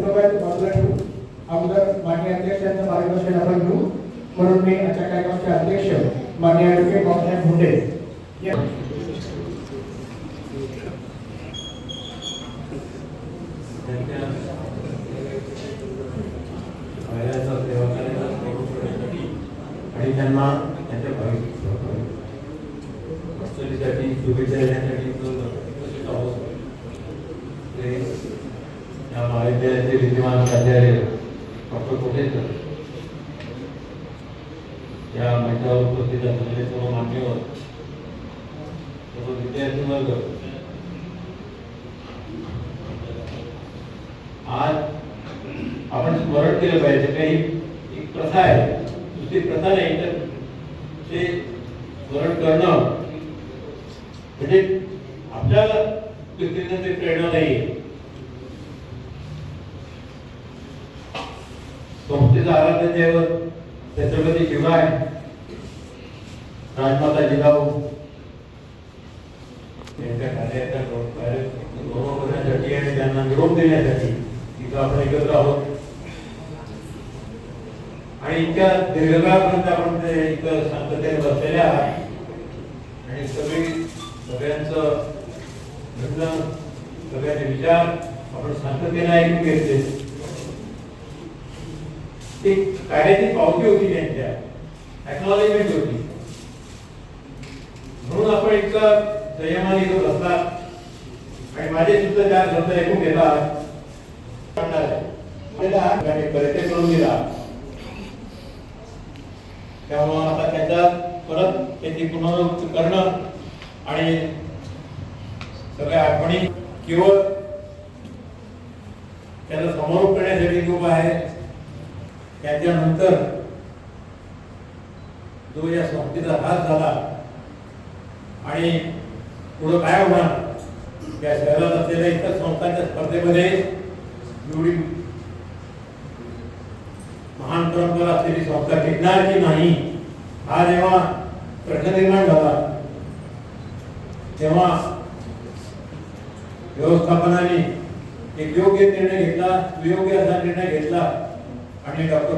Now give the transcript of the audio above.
उपक्रमाच्या बाजूला ठेवू अगोदर मान्य अध्यक्षांचं मार्गदर्शन आपण घेऊ. म्हणून मी आजच्या कार्यक्रमाचे अध्यक्ष मान्य ॲडव्होकेट बाबासाहेब मुंडे. आणि त्यांना त्यांच्या भावी शुभेच्छा देण्यासाठी तो उपस्थित विद्यमान प्राचार्य डॉक्टर कोटेकर या मंचावर उपस्थित असलेले सर्व मान्यवर सर्व विद्यार्थी वर्ग आज आपण स्मरण केलं पाहिजे काही एक प्रथा आहे नुसती प्रथा नाही तर ते स्मरण करणं म्हणजे आपल्या दृष्टीनं ते प्रेरणा नाही संस्थेचा आराध्य दैवत छत्रपती शिवाय राजमाता जिजाऊ यांच्या कार्याचा गौरव करण्यासाठी आणि त्यांना निरोप देण्यासाठी तिथं आपण एकत्र आहोत. आणि इतक्या दीर्घकाळपर्यंत आपण ते इथं शांततेने बसलेल्या आहात. आणि सगळी सगळ्यांचं म्हणणं सगळ्यांचे विचार आपण शांततेने ऐकून घेतले. ते कायद्याची पावती होती त्यांच्या. एक्नॉलेजमेंट होती. म्हणून आपण इतका संयमाने इथं बसला. आणि माझे सुद्धा चार शब्द ऐकून घेतात. परिचय करून दिला त्यामुळं आता त्याचा परत त्याची पुनरावृत्ती करणं आणि सगळ्या आठवणी केवळ त्याला समारोप करण्यासाठी खूप आहे. त्याच्यानंतर जो या संस्थेचा हात झाला आणि पुढं काय होणार? या शहरात असलेल्या इतर संस्थांच्या स्पर्धेमध्ये एवढी महान परंपरा असलेली संस्था टिकणार की नाही हा जेव्हा प्रश्न निर्माण झाला तेव्हा व्यवस्थापनाने एक योग्य निर्णय घेतला सुयोग्य असा निर्णय घेतला आणि डॉक्टर